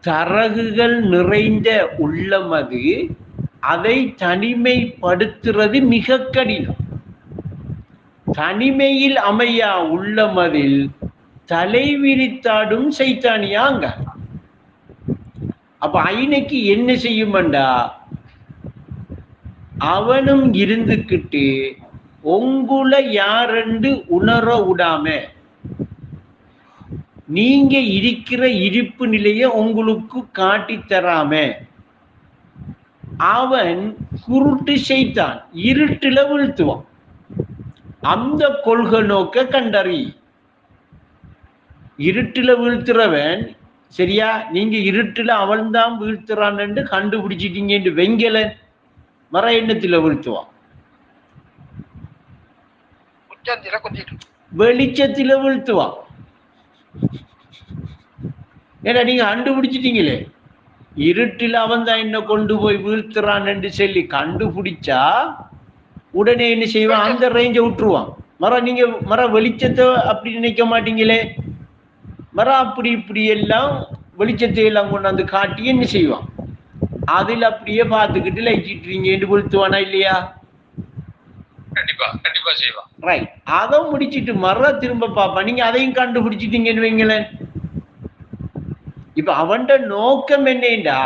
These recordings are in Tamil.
தரகுகள் நிறைந்த உள்ளம் அது. அதை தனிமைப்படுத்துறது மிக கடினம். தனிமையில் அமையா உள்ளமதில் தலைவிரித்தாடும் சைத்தானியாங்க. அப்ப ஐனைக்கு என்ன செய்யுமண்டா? அவனும் இருந்துக்கிட்டு உங்களை யாரென்று உணர விடாம நீங்க இருக்கிற இருப்பு நிலையை உங்களுக்கு காட்டி தராம. அவன் குருட்டு செய்தான் இருட்டுல வீழ்த்துவான். அந்த கொள்கை நோக்க கண்டறி. இருட்டுல வீழ்த்துறவன் சரியா நீங்க இருட்டுல அவன் தான் வீழ்த்துறான்னு கண்டுபிடிச்சிட்டீங்க வெங்கலன் மர எண்ணத்துல வீழ்த்துவான். வெளிச்சத்துல வீழ்த்துவான். ஏன்னா நீங்க கண்டுபிடிச்சிட்டீங்களே இருட்டில் அவன் தான் என்ன கொண்டு போய் வீழ்த்துறான் என்று சொல்லி கண்டுபிடிச்சா உடனே என்ன செய்வான்? அந்த ரேஞ்சை விட்டுருவான். மர நீங்க மர வெளிச்சத்தை அப்படி நினைக்க மாட்டீங்களே? மர அப்படி இப்படி எல்லாம் வெளிச்சத்தை எல்லாம் கொண்டாந்து காட்டி என்ன செய்வான்? அதில் அப்படியே பார்த்துக்கிட்டு லைச்சிட்டுறீங்கன்னு வீழ்த்துவானா இல்லையா? கண்டிப்பா கண்டிப்பா செய்வான் ரைட் அதை முடிச்சிட்டு மற திரும்ப பாப்பா. நீங்க அதையும் கண்டுபிடிச்சிட்டீங்கன்னு வைங்களேன். இப்ப அவன்ட நோக்கம் என்னண்டா?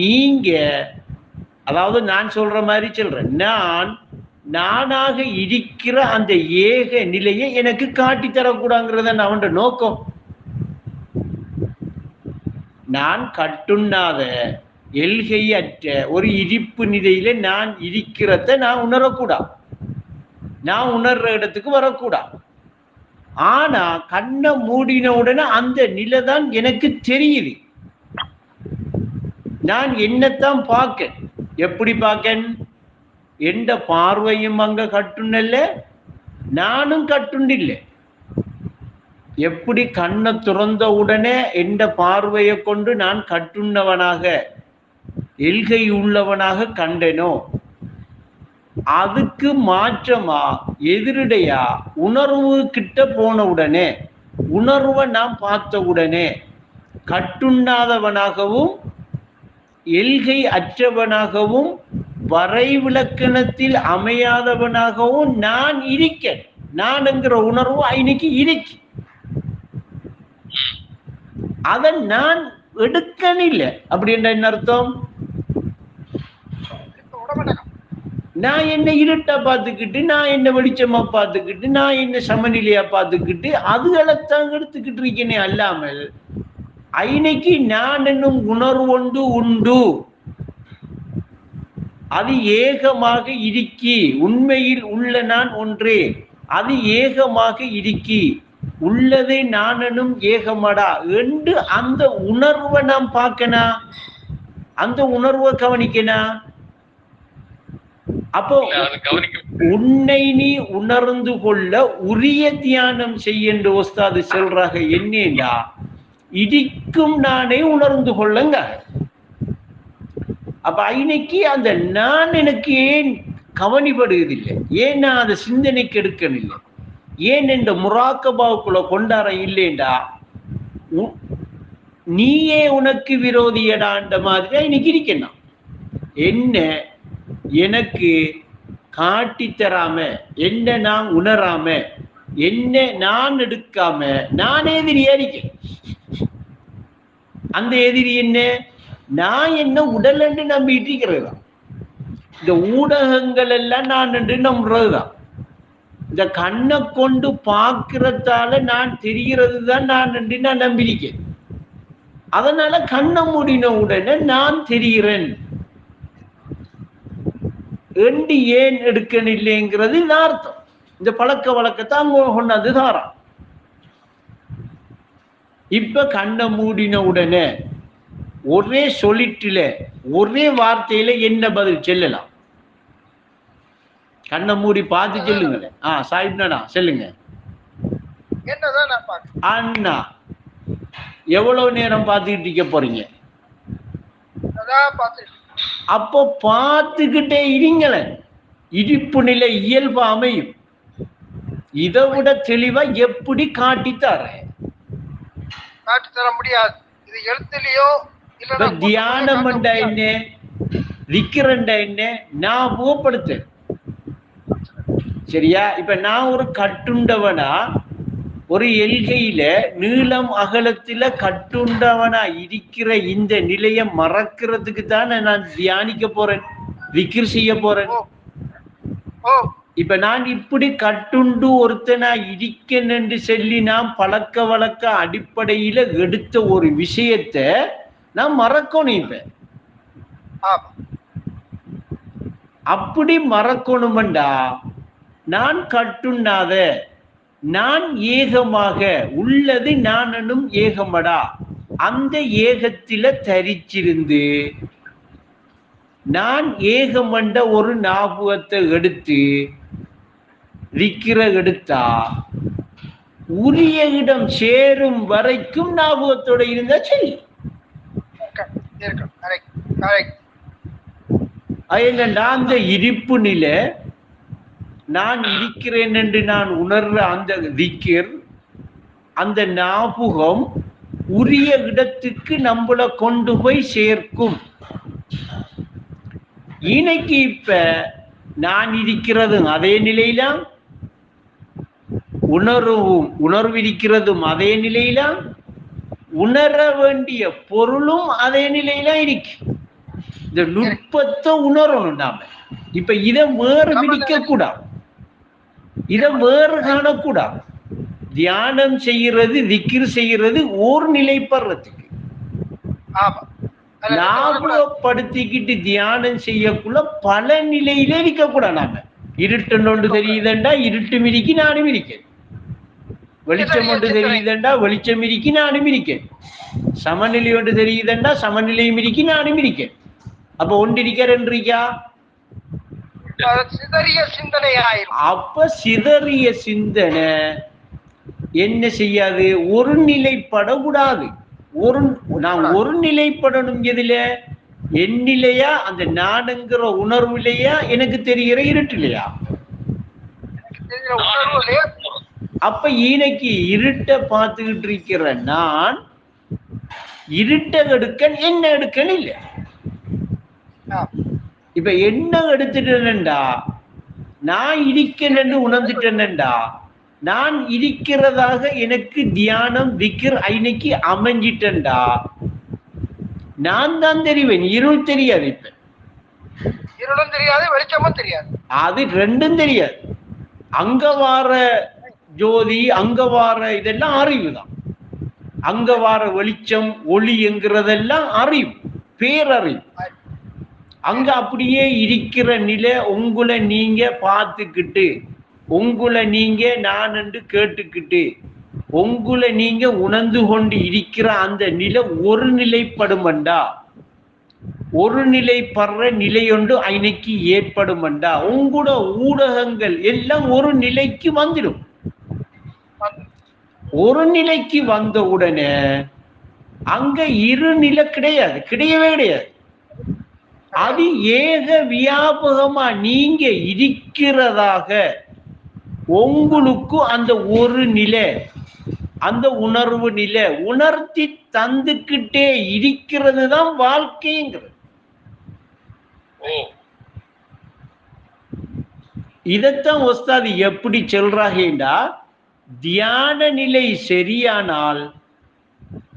நீங்க அதாவது நான் சொல்ற மாதிரி சொல்றேன். நான் நானாக இருக்கிற அந்த ஏக நிலையை எனக்கு காட்டி தரக்கூடாங்கிறத அவன்ட நோக்கம். நான் கட்டுண்ணாத எல்கையற்ற ஒரு இருப்பு நிலையில நான் இருக்கிறத நான் உணரக்கூடாது நான் உணர்ற இடத்துக்கு வரக்கூடாது. ஆனா கண்ணை மூடின உடனே அந்த நிலை தான் எனக்கு தெரியுது. நான் என்னத்தான் பார்க்க எப்படி பார்க்க எந்த பார்வையும் அங்க கட்டுனல்ல. நானும் கட்டுண்டில்லை. எப்படி கண்ணை துறந்த உடனே எந்த பார்வையை கொண்டு நான் கட்டுண்ணவனாக எல்கை உள்ளவனாக கண்டனோ அதுக்கு மாற்றமா எதிரடையா உணர்வு கிட்ட போன உடனே உணர்வை நாம் பார்த்த உடனே கட்டுண்டாதவனாகவும் எல்கை அற்றவனாகவும் வரைவிலக்கணத்தில் அமையாதவனாகவும் நான் இருக்க நான்ங்கிற உணர்வு இன்னைக்கு இருக்கு. அதை நான் எடுக்கணில்லை. அப்படின்ற என்ன அர்த்தம்? நான் என்ன இருட்டா பார்த்துக்கிட்டு நான் என்ன வெளிச்சமா பார்த்துக்கிட்டு நான் என்ன சமநிலையா பார்த்துக்கிட்டு அதுகளைத்தான் எடுத்துக்கிட்டு இருக்கேனே அல்லாமல் ஐனைக்கு நான் என்னும் உணர்வொண்டு உண்டு. அது ஏகமாக இருக்கி உண்மையில் உள்ள நான் ஒன்றே. அது ஏகமாக இருக்கி உள்ளதை நானனும் ஏகமடா என்று அந்த உணர்வை நாம் பார்க்கனா அந்த உணர்வை கவனிக்கனா அப்போ உன்னை நீ உணர்ந்து கொள்ள உரிய தியானம் செய்யன்ற ஒஸ்தாது சொல்றாக என்னேண்டா? இடிக்கும் நானே உணர்ந்து கொள்ளுங்க. அப்ப இன்னைக்கு அந்த நான் எனக்கு ஏன் கவனிப்படுவதில்லை ஏன் நான் அதை சிந்தனைக்கு எடுக்கணில்லை ஏன் இந்த முராக்கபாவுக்குள்ள கொண்டாட இல்லைண்டா? நீயே உனக்கு விரோதியடான்ற மாதிரி இன்னைக்கு இருக்கணும் என்ன எனக்கு காட்டி தராம என்ன நான் உணராம என்ன நான் எடுக்காம நான் எதிரியா இருக்கேன் அந்த எதிரி என்ன? நான் என்ன உடல் என்று நம்பிட்டு இருக்கிறது? தான் இந்த ஊடகங்கள் எல்லாம் நான் என்று நம்புறதுதான் இந்த கண்ணை கொண்டு பார்க்கறதால நான் தெரிகிறது தான் நான் என்று நான் நம்பியிருக்கேன். அதனால கண்ணை மூடின உடனே நான் தெரிகிறேன். எண்டு ஏன் எடுக்கணில்லைங்கிறது இது அர்த்தம். இந்த பழக்க வழக்கத்தை அங்க கொண்டாந்து தாரான் இப்ப கண்ணை மூடின உடனே ஒரே சொல்லிட்டுல ஒரே வார்த்தையில என்ன பதில் சொல்லலாம்? கண்ணை மூடி பார்த்து சொல்லுங்களேன். ஆ சாஹிப்னா சொல்லுங்க. அண்ணா எவ்வளவு நேரம் பார்த்துக்கிட்டு இருக்க போறீங்க? அப்போ பார்த்துக்கிட்டே இருங்களேன் இடிப்பு நிலை இயல்பு அமையும். இதை விட தெளிவா எப்படி காட்டித்தாரேன் காட்டி தர முடியாது. இது எழுத்துலயோ தியானம் என்றா என்ன? விக்கிறண்டா என்ன? ஞாபகப்படுத்து சரியா? இப்ப நான் ஒரு கட்டுண்டவனா? ஒரு எல்கையில நீளம் அகலத்துல கட்டுண்டவனா இருக்கிற இந்த நிலையை மறக்கிறதுக்கு தானே நான் தியானிக்க போறேன் விக்கிர் செய்ய போறேன். இப்ப நான் இப்படி கட்டுண்டு ஒருத்தனா இருக்கேன் என்று சொல்லி நான் பழக்க வழக்க அடிப்படையில எடுத்த ஒரு விஷயத்தை நான் மறக்கணும் இப்ப. அப்படி மறக்கணுமெண்டா நான் கட்டுண்ணாத நான் ஏகமாக உள்ளது நானும் ஏகமடா. அந்த ஏகத்தில தரிச்சிருந்து நான் ஏகமண்ட ஒரு ஞாபகத்தை எடுத்து விக்கிர எடுத்தா உரிய இடம் சேரும் வரைக்கும் ஞாபகத்தோட இருந்தா சரி. என்னன்னா அந்த இருப்பு நிலை நான் இருக்கிறேன் என்று நான் உணர்ற அந்த திக்கிர் அந்த ஞாபகம் உரிய இடத்துக்கு நம்மள கொண்டு போய் சேர்க்கும். இன்னைக்கு இப்ப நான் இருக்கிறதும் அதே நிலையில உணர்வும் உணர்வு இருக்கிறதும் அதே நிலையில உணர வேண்டிய பொருளும் அதே நிலையில இருக்கு இந்த நுட்பத்தை உணரணும் நாம. இப்ப இத வேறு பிடிக்க கூடாது இத வேறு காணக்கூடாது. தியானம் செய்யறது திக்கிர் செய்யறது ஓர் நிலைப்படுறதுக்கு. ஞாபகப்படுத்திக்கிட்டு தியானம் செய்யக்குள்ள பல நிலையில இருக்கக்கூடாது நாம. இருட்டுன்னு ஒன்று தெரியுதுண்டா இருட்டு மிரிக்கி நானும் இருக்கேன். வெளிச்சம் ஒன்று தெரியுதுண்டா வெளிச்சம் மிரிக்கி நானும் இருக்கேன். சமநிலை ஒன்று தெரியுதுண்டா சமநிலை மிரிக்கி நானும் இருக்கேன். அப்ப ஒன்று அது சிதறிய சிந்தனை ஆயிரும் அப்ப சிதறிய சிந்தனை என்ன செய்யாது? ஒரு நிலைப்படக்கூடாது. ஒரு நான் ஒரு நிலைப்படணும் எதுல? என் நிலையா? அந்த நானுங்கிற உணர்வுலையா? எனக்கு தெரிகிற இருட்டுலையா? அப்ப ஈனைக்கு இருட்ட பார்த்துக்கிட்டு இருக்கிற நான் இருட்ட எடுக்கன் என்ன எடுக்கன் இல்ல. இப்ப என்ன எடுத்துட்டேன்டா நான் இருக்கேன்னு உணர்ந்துட்டேன்டா நான் இருக்கிறதாக எனக்கு தியானம் விக்கிர் ஐனைக்கு அமைஞ்சிட்டேன்டா. நான் தான் தெரிவேன் இருள் தெரியாது இப்ப. இருளும் தெரியாது வெளிச்சமும் தெரியாது. அது ரெண்டும் தெரியாது. அங்க வார ஜோதி அங்க வார இதெல்லாம் அறிவு தான். அங்க வார வெளிச்சம் ஒளி என்கிறதெல்லாம் அறிவு பேரறிவு. அங்க அப்படியே இருக்கிற நிலை உங்களை நீங்க பார்த்துக்கிட்டு உங்களை நீங்க நான் என்று கேட்டுக்கிட்டு உங்களை நீங்க உணர்ந்து கொண்டு இருக்கிற அந்த நிலை ஒரு நிலைப்படுமண்டா? ஒரு நிலைப்படுற நிலையொன்று அன்னைக்கு ஏற்படுமண்டா? உங்களோட ஊடகங்கள் எல்லாம் ஒரு நிலைக்கு வந்துடும். ஒரு நிலைக்கு வந்த உடனே அங்க இரு நிலை கிடையாது கிடையவே கிடையாது. அது ஏக வியாபகமா நீங்க இருக்கிறதாக உங்களுக்கு அந்த ஒரு நிலை அந்த உணர்வு நிலை உணர்த்தி தந்துக்கிட்டே இருக்கிறது தான் வாழ்க்கைங்கிறது. இதைத்தான் ஒஸ்தாது எப்படி சொல்றாங்கடா தியான நிலை சரியானால்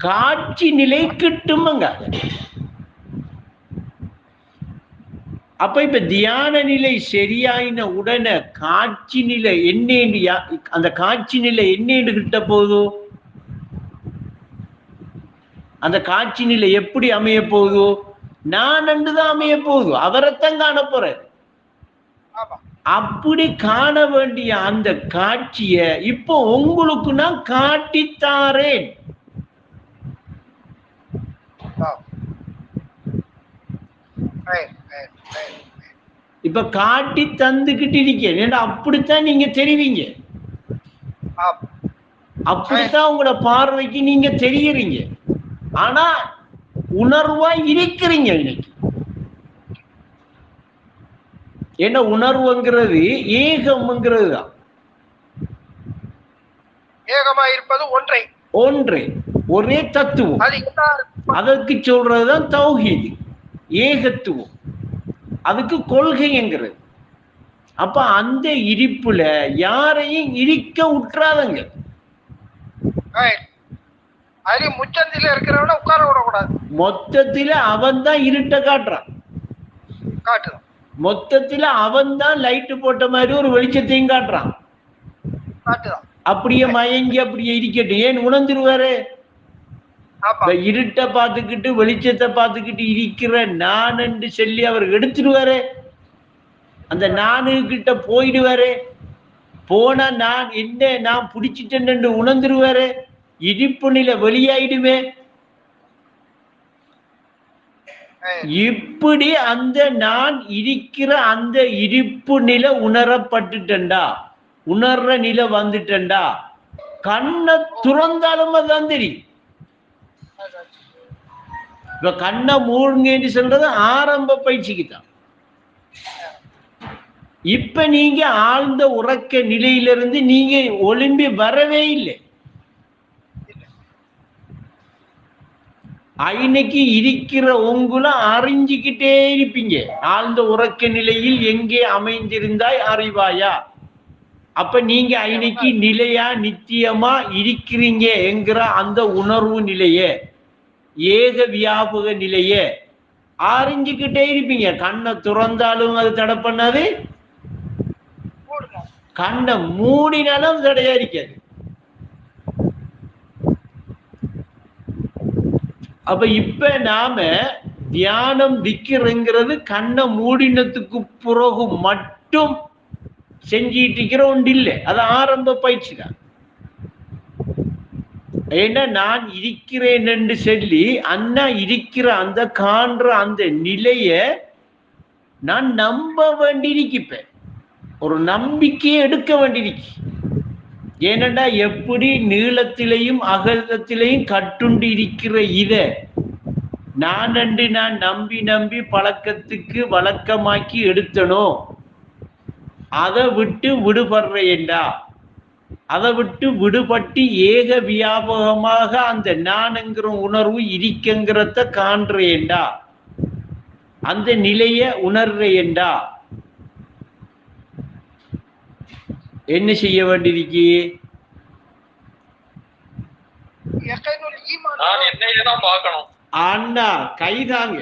காட்சி நிலை கிட்டுமங்க. அப்ப இப்ப தியான நிலை சரியாயின உடனே காட்சி நிலை என்னேன்னு அந்த காட்சி நிலை என்னேன்னு கிட்ட போதும் அந்த காட்சி நிலை எப்படி அமைய போகுது? நான் தான் அமைய போகுது? அவரைத்தான் காண போறேன். அப்படி காண வேண்டிய அந்த காட்சிய இப்போ உங்களுக்கு நான் காட்டித்தாரேன். right. இப்ப காட்டி தந்துகிட்டு இருக்கேன். ஏன்னா அப்படித்தான் நீங்க தெரிவிங்க. அப்படித்தான் உங்களோட பார்வைக்கு நீங்க தெரியுறீங்க. ஆனா உணர்வா இருக்கிறீங்க இன்னைக்கு. ஏன்னா உணர்வுங்கிறது ஏகம்ங்கிறது தான். ஏகமா இருப்பது ஒன்றை. ஒன்றே. ஒரே தத்துவம். அதற்கு சொல்றதுதான் தௌஹீது. ஏகத்துவம். அதுக்கு கொள்கைங்கிறது. அப்ப அந்த இடிப்புல யாரையும் இடிக்க ரைட் அதுலயும் முச்சந்தில இருக்கிறவன உட்கார விடக்கூடாது. மொத்தத்துல அவன் தான் இருட்ட காட்டுறான். காட்டுதான் மொத்தத்துல அவன் தான் லைட்டு போட்ட மாதிரி ஒரு வெளிச்சத்தையும் காட்டுறான். காட்டுதான் அப்படியே மயங்கி அப்படியே இருக்கட்டும். ஏன் உணர்ந்துருவாரு? இப்ப இருட்டை பார்த்துக்கிட்டு வெளிச்சத்தை பார்த்துக்கிட்டு இருக்கிற நான் என்று சொல்லி அவர் எடுத்துடுவாரு. அந்த நானு கிட்ட போயிடுவாரு. போனா நான் என்ன நான் பிடிச்சிட்டேன் என்று உணர்ந்துருவாரு இடிப்பு நிலை வெளியாயிடுமே. இப்படி அந்த நான் இருக்கிற அந்த இடிப்பு நிலை உணரப்பட்டுட்டேன்டா. உணர்ற நிலை வந்துட்டேன்டா. கண்ணை துறந்தாலும் அதான் தெரியும். இப்ப கண்ணை மூடுங்கன்னு சொல்றது ஆரம்ப பயிற்சிக்கு தான் இப்ப நீங்க ஆழ்ந்த உறக்க நிலையிலிருந்து நீங்க ஒளிம்பி வரவே இல்லை. ஐனைக்கு இருக்கிற உங்களை அறிஞ்சிக்கிட்டே இருப்பீங்க. ஆழ்ந்த உறக்க நிலையில் எங்கே அமைந்திருந்தாய் அறிவாயா? அப்ப நீங்க இன்னைக்கு நிலையா நித்தியமா இருக்கிறீங்க என்கிற அந்த உணர்வு நிலையே ஏக வியாபக நிலையே அறிஞ்சுக்கிட்டே இருப்பீங்க. கண்ணை துறந்தாலும் அது தடை பண்ணாது. கண்ணை மூடினாலும் தடையா இருக்காது. அப்ப இப்ப நாம தியானம் விக்கிறங்கிறது கண்ணை மூடினத்துக்கு பிறகு மட்டும் செஞ்சிட்டு இருக்கிற ஒன்று இல்லை அது ஆரம்ப பயிற்சி தான் ஏன்னா நான் இருக்கிறேன் என்று சொல்லி அண்ணா இருக்கிற அந்த காண்ற அந்த நிலைய நான் நம்ப வேண்டியிருக்கிப்பேன் ஒரு நம்பிக்கையை எடுக்க வேண்டியிருக்கு ஏனண்டா எப்படி நீளத்திலையும் அகலத்திலையும் கட்டுண்டு இருக்கிற இத நான் நன்றி நான் நம்பி நம்பி பழக்கத்துக்கு வழக்கமாக்கி எடுத்தனோ அதை விட்டு விடுபடுறேன்டா. அதை விட்டு விடுபட்டு ஏக வியாபகமாக அந்த நானுங்கிற உணர்வு இருக்கங்கிறத காண்றேன்டா. அந்த நிலைய உணர்றேன்டா. என்ன செய்ய வேண்டியிருக்கு? அண்ணா கைதாங்க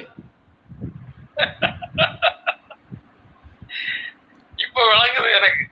இப்ப விளங்குது எனக்கு